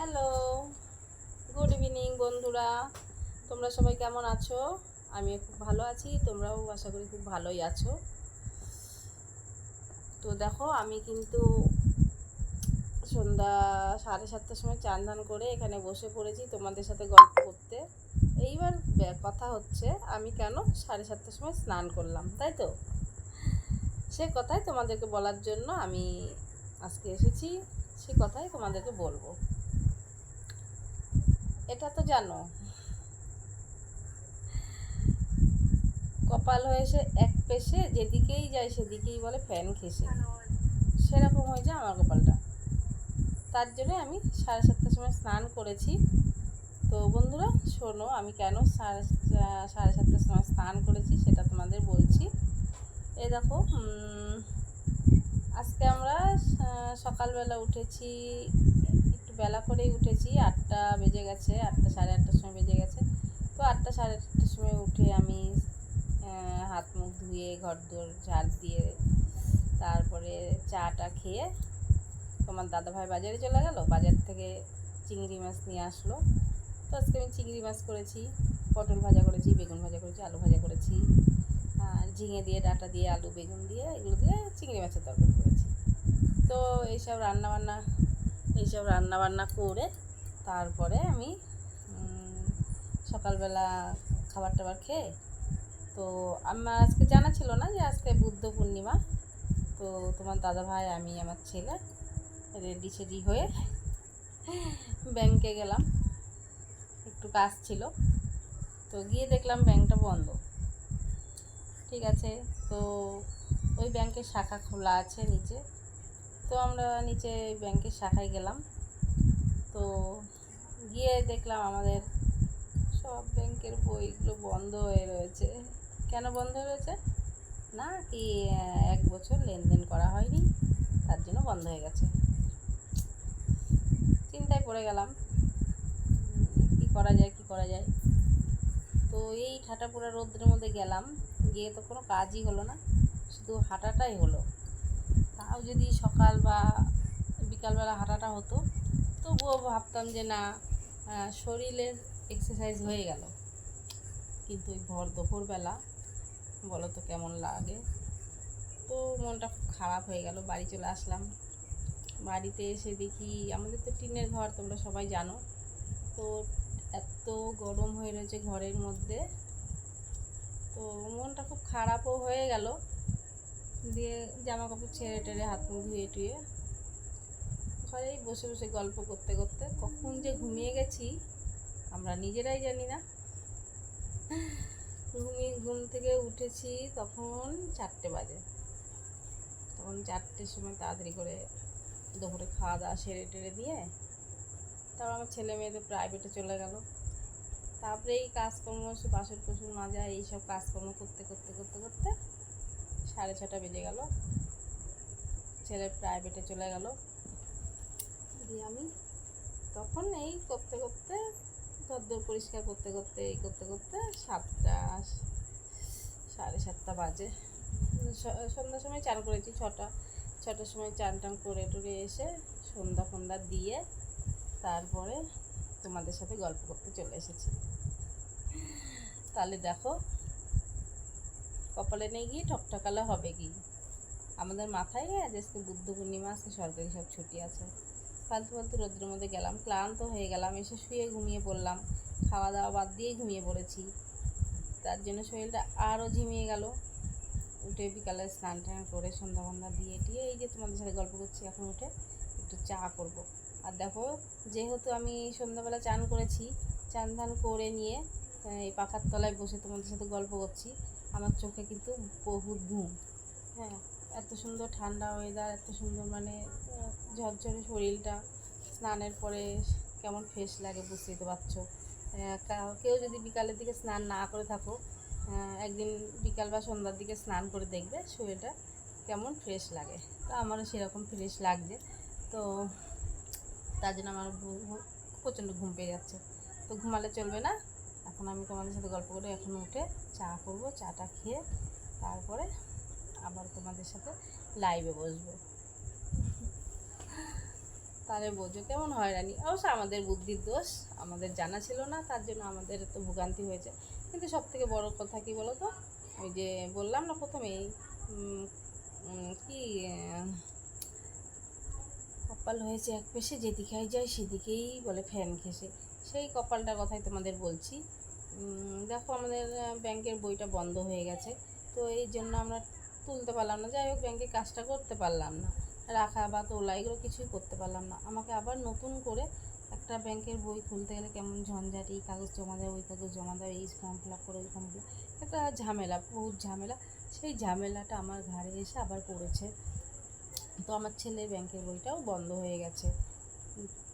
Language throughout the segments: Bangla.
হ্যালো গুড ইভিনিং বন্ধুরা। তোমরা সবাই কেমন আছো? আমি খুব ভালো আছি, তোমরাও আশা করি খুব ভালোই আছো। তো দেখো, আমি কিন্তু সন্ধ্যা সাড়ে সাতটার সময় চান ধান করে এখানে বসে পড়েছি তোমাদের সাথে গল্প করতে। এইবার কথা হচ্ছে, আমি কেন সাড়ে সাতটার সময় স্নান করলাম, তাই তো? সে কথাই তোমাদেরকে বলার জন্য আমি আজকে এসেছি, সে কথাই তোমাদেরকে বলব। এটা তো জানো। কপাল হয়েছে এক পেশে যেদিকেই যায় সেদিকেই বলে ফ্যান খেসে সেরকম হয়েছে আমার কপালটা। তার জন্য আমি সাড়ে সাতটার সময় স্নান করেছি। তো বন্ধুরা, শোনো, আমি কেন সাড়ে সাড়ে সাতটার সময় স্নান করেছি সেটা তোমাদের বলছি। এই দেখো আজকে আমরা সকালবেলা উঠেছি বেলা করেই উঠেছি, আটটা বেজে গেছে, আটটা সাড়ে আটটার সময় বেজে গেছে। তো আটটা সাড়ে আটটার সময় উঠে আমি হাত মুখ ধুয়ে ঘর দোর ঝাড় দিয়ে তারপরে চাটা খেয়ে তোমার দাদাভাই বাজারে চলে গেল, বাজার থেকে চিংড়ি মাছ নিয়ে আসলো। তো আজকে আমি চিংড়ি মাছ করেছি, পটল ভাজা করেছি, বেগুন ভাজা করেছি, আলু ভাজা করেছি ঝিঙে দিয়ে, ডাঁটা দিয়ে, আলু, বেগুন দিয়ে, এগুলো দিয়ে চিংড়ি মাছের তরকারি করেছি। তো এইসব রান্নাবান্না এইসব রান্নাবান্না করে তারপরে আমি সকালবেলা খাবার টাবার খেয়ে, তো আমার আজকে জানা ছিল না যে আজকে বুদ্ধ পূর্ণিমা, তো তোমার দাদা ভাই আমি আমার ছেলে রেডি সেডি হয়ে ব্যাংকে গেলাম। একটু কাজ ছিল, তো গিয়ে দেখলাম ব্যাংকটা বন্ধ। ঠিক আছে, তো ওই ব্যাংকের শাখা খোলা আছে নিচে। তো আমরা নিচে ব্যাংকের শাখায় গেলাম। তো গিয়ে দেখলাম আমাদের সব ব্যাংকের বইগুলো বন্ধ হয়ে রয়েছে। কেন বন্ধ হয়ে রয়েছে? না কি এক বছর লেনদেন করা হয়নি, তার জন্য বন্ধ হয়ে গেছে। চিন্তায় পড়ে গেলাম কি করা যায়, কি করা যায়। তো এই ঠাটা পোড়া রোদ্রের মধ্যে গেলাম, গিয়ে তো কোনো কাজই হলো না, শুধু হাঁটাটাই হলো। যদি সকাল বা বিকালবেলা হাঁটাটা হতো, তবুও ভাবতাম যে না শরীরের এক্সারসাইজ হয়ে গেল। কিন্তু ওই ভর দুপুরবেলা বলো তো কেমন লাগে? তো মনটা খুব খারাপ হয়ে গেল, বাড়ি চলে আসলাম। বাড়িতে এসে দেখি, আমাদের তো টিনের ঘর, তোমরা সবাই জানো। তো এত গরম হয়ে রয়েছে ঘরের মধ্যে। তো মনটা খুব খারাপও হয়ে গেল। দিয়ে জামা কাপড় ছেড়ে টেড়ে হাত মুখ ধুয়ে টুয়ে ঘরেই বসে বসে গল্প করতে করতে কখন যে ঘুমিয়ে গেছি আমরা নিজেরাই জানি না। ঘুমিয়ে ঘুম থেকে উঠেছি তখন চারটে বাজে। তখন চারটের সময় তাড়াতাড়ি করে দুপুরে খাওয়া দাওয়া সেরে টেরে দিয়ে তারপর আমার ছেলে মেয়েদের প্রাইভেটে চলে গেল। তারপরে এই কাজকর্ম বাসন কোসন মাজা, এইসব কাজকর্ম করতে করতে করতে করতে সাড়ে ছটা বেজে গেল। ছেলে প্রাইভেটে চলে গেল। দিয়ে আমি তখন এই করতে করতে ঘরদোর পরিষ্কার করতে করতে, এই করতে করতে সাতটা, সাড়ে সাতটা বাজে। সন্ধ্যার সময় চান করেছি, ছটা, ছটার সময় চান টান করে টুরে এসে সন্ধ্যা ফন্ধ্যা দিয়ে তারপরে তোমাদের সাথে গল্প করতে চলে এসেছি। তাহলে দেখো কপালে নেই গিয়ে ঠকঠকালে হবে কি? আমাদের মাথায় আজ আজকে বুদ্ধ পূর্ণিমা, আজকে সরকারি সব ছুটি আছে। ফালতু ফালতু রোদ্রের মধ্যে গেলাম, ক্লান্ত হয়ে গেলাম, এসে শুয়ে ঘুমিয়ে পড়লাম। খাওয়া দাওয়া বাদ দিয়েই ঘুমিয়ে পড়েছি। তার জন্য শরীরটা আরও ঝিমিয়ে গেল। উঠে বিকালে স্নান টান করে সন্ধ্যা ফন্ধা দিয়ে টিয়ে এই যে তোমাদের সাথে গল্প করছি, এখন উঠে একটু চা করব। আর দেখো, যেহেতু আমি সন্ধ্যাবেলা চান করেছি, চান ধান করে নিয়ে এই পাখার তলায় বসে তোমাদের সাথে গল্প করছি আমার চোখে কিন্তু বহুত ঘুম। হ্যাঁ। এত সুন্দর ঠান্ডা ওয়েদার এত সুন্দর মানে ঝরঝরে শরীরটা স্নানের পরে কেমন ফ্রেশ লাগে বুঝতেই তো পারছ। কেউ যদি বিকালের দিকে স্নান না করে থাকো একদিন বিকাল বা সন্ধ্যার দিকে স্নান করে দেখবে শরীরটা কেমন ফ্রেশ লাগে। তো আমারও সেরকম ফ্রেশ লাগছে। তো তার জন্য আমার প্রচণ্ড ঘুম পেয়ে যাচ্ছে। তো ঘুমালে চলবে না? এখন আমি তোমাদের সাথে গল্প করে এখন উঠে চা করব, চাটা খেয়ে তারপরে আবার তোমাদের সাথে লাইভে বসবো। তাহলে বোঝো কেমন হয়রানি অবশ্য আমাদের বুদ্ধির দোষ, আমাদের জানা ছিল না, তার জন্য আমাদের তো ভোগান্তি হয়েছে। কিন্তু সব থেকে বড় কথা কী বলো তো ওই যে বললাম না প্রথমেই কি কপাল হয়েছে এক পেশে, যেদিকেই যায় সেদিকেই বলে ফ্যান খেসে সেই কপালটার কথাই তোমাদের বলছি। দেখো আমাদের ব্যাংকের বইটা বন্ধ হয়ে গেছে। তো এই জন্য আমরা তুলতে পারলাম না। যাই হোক, ব্যাংকে কাজটা করতে পারলাম না। রাখা বা তোলা, এগুলো কিছুই করতে পারলাম না। আমাকে আবার নতুন করে একটা ব্যাংকের বই খুলতে গেলে কেমন ঝঞ্ঝাট কাগজ জমা দেয় ওই কাগজ জমা দেয় এই ফর্ম ফিল আপ করে ওই ফর্ম ফিল একটা ঝামেলা, বহুত ঝামেলা। সেই ঝামেলাটা আমার ঘাড়ে এসে আবার পড়েছে। তো আমার ছেলের ব্যাংকের বইটাও বন্ধ হয়ে গেছে।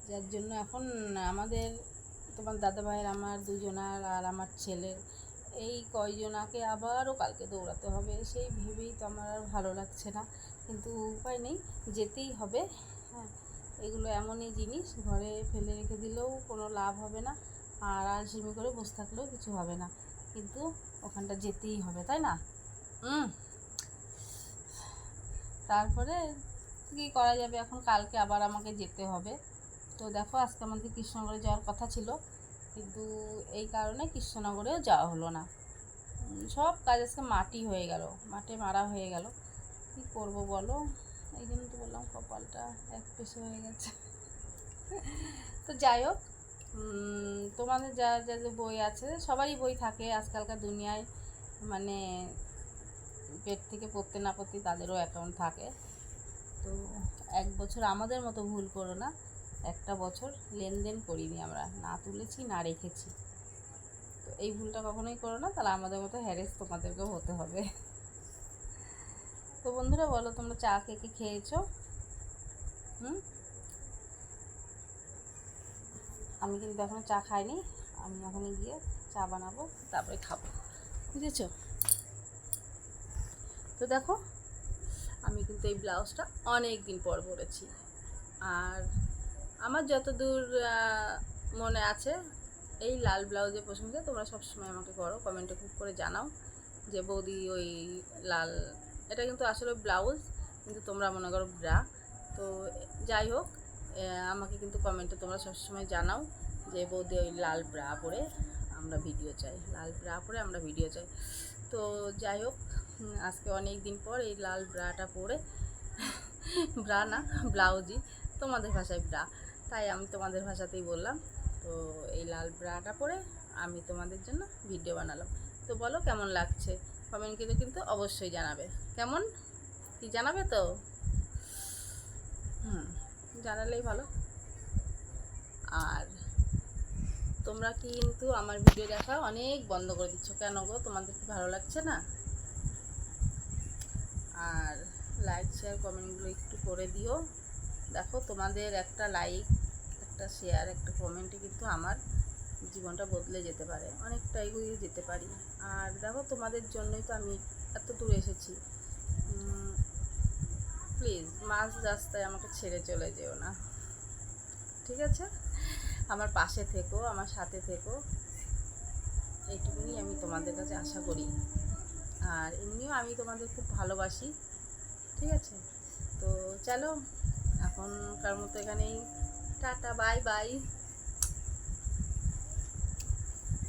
যার জন্য এখন আমাদের তোমার দাদা ভাইয়ের আমার, দুজনার আর আমার ছেলের। এই কয়জনাকে আবারও কালকে দৌড়াতে হবে, সেই ভেবেই তো আমার আর ভালো লাগছে না। কিন্তু উপায় নেই, যেতেই হবে। হ্যাঁ এগুলো এমনই জিনিস, ঘরে ফেলে রেখে দিলেও কোনো লাভ হবে না, আর আলসেমি করে বসে থাকলেও কিছু হবে না। কিন্তু ওখানটা যেতেই হবে, তাই না? তারপরে কী করা যাবে? এখন কালকে আবার আমাকে যেতে হবে। তো দেখো, আজকে আমাদের কৃষ্ণনগরে যাওয়ার কথা ছিল, কিন্তু এই কারণে কৃষ্ণনগরেও যাওয়া হলো না। সব কাজ আজকে মাটি হয়ে গেল মাঠে মারা হয়ে গেল। কী করব বলো? এই জন্য তো বললাম কপালটা এক পেশে হয়ে গেছে। তো যাই হোক তোমাদের যা যা, যে বই আছে, সবারই বই থাকে আজকালকার দুনিয়ায়। মানে পেট থেকে পড়তে না পড়তে তাদেরও অ্যাকাউন্ট থাকে। তো এক বছর আমাদের মতো ভুল করো না। একটা বছর লেনদেন করিনি আমরা, না তুলেছি, না রেখেছি। তো এই ভুলটা কখনোই করো না, তাহলে আমাদের মতো হ্যারেস তোমাদেরকেও হতে হবে। তো বন্ধুরা বলো, তোমরা চা কে কে খেয়েছো? হুম? আমি কিন্তু এখনও চা খাইনি, আমি এখনই গিয়ে চা বানাবো, তারপরে খাব। বুঝেছ? তো দেখো, আমি কিন্তু এই ব্লাউজটা অনেক দিন পর পরেছি। আর আমার যতদূর মনে আছে, এই লাল ব্লাউজের প্রসঙ্গে তোমরা সবসময় আমাকে করো কমেন্টে খুব করে জানাও যে বৌদি ওই লাল, এটা কিন্তু আসলে ব্লাউজ, কিন্তু তোমরা মনে করো ব্রা। তো যাই হোক আমাকে কিন্তু কমেন্টে তোমরা সবসময় জানাও যে বৌদি ওই লাল ব্রা পরে আমরা ভিডিও চাই, লাল ব্রা পরে আমরা ভিডিও চাই। তো যাই হোক আজকে অনেক দিন পর এই লাল ব্রাটা পরে, ব্রা না, ব্লাউজই তোমাদের ভাষায় ব্রা। তাই আমি তোমাদের ভাষাতেই বললাম। তো এই লাল ব্রাটা পরে আমি তোমাদের জন্য ভিডিও বানালাম। তো বলো কেমন লাগছে? কমেন্ট কিন্তু কিন্তু অবশ্যই জানাবে। কেমন? কি জানাবে তো? হুম, জানালেই ভালো। আর তোমরা কিন্তু আমার ভিডিও দেখা অনেক বন্ধ করে দিচ্ছ। কেন গো? তোমাদের কি ভালো লাগছে না? আর লাইক শেয়ার কমেন্টগুলো একটু করে দিও। দেখো, তোমাদের একটা লাইক একটা শেয়ার একটা কমেন্টে কিন্তু আমার জীবনটা বদলে যেতে পারে। অনেকটা এগিয়ে যেতে পারি। আর দেখো, তোমাদের জন্যই তো আমি এত দূর এসেছি। প্লিজ মাঝ রাস্তায় আমাকে ছেড়ে চলে যেও না। ঠিক আছে? আমার পাশে থেকো, আমার সাথে থেকো। এইটুকুনি আমি তোমাদের কাছে আশা করি। আর এমনিও আমি তোমাদের খুব ভালোবাসি। ঠিক আছে? তো চলো এখনকার মতো এখানেই টাটা বাই বাই